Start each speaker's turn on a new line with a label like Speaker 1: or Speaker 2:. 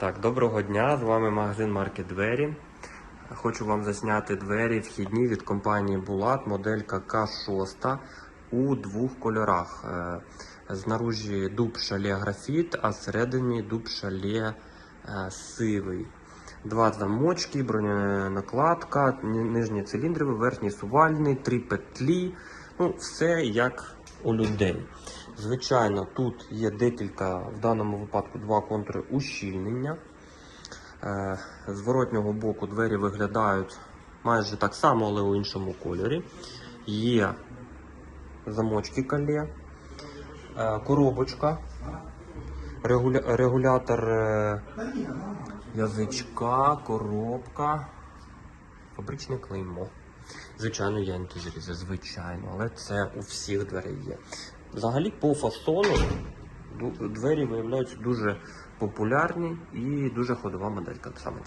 Speaker 1: Так, доброго дня. З вами магазин марки Двері. Хочу вам засняти двері вхідні від компанії Булат, моделька К6 у двох кольорах. Е, Знаружі дуб шале графіт, а всередині дуб шале е, сивий. Два замочки, броненакладка, ні- нижні циліндрові, верхній сувальний, три петлі. Ну, все як у людей. Звичайно, тут є декілька, в даному випадку два контури ущільнення. Е, З зворотнього боку двері виглядають майже так само, але у іншому кольорі. Є замочки калє, е, коробочка, регуля- регулятор е, язичка, коробка, фабричне клеймо. Звичайно, є ентузіазм, звичайно, але це у всіх дверей є. Взагалі, по фасону двері виявляються дуже популярні і дуже ходова моделька саме.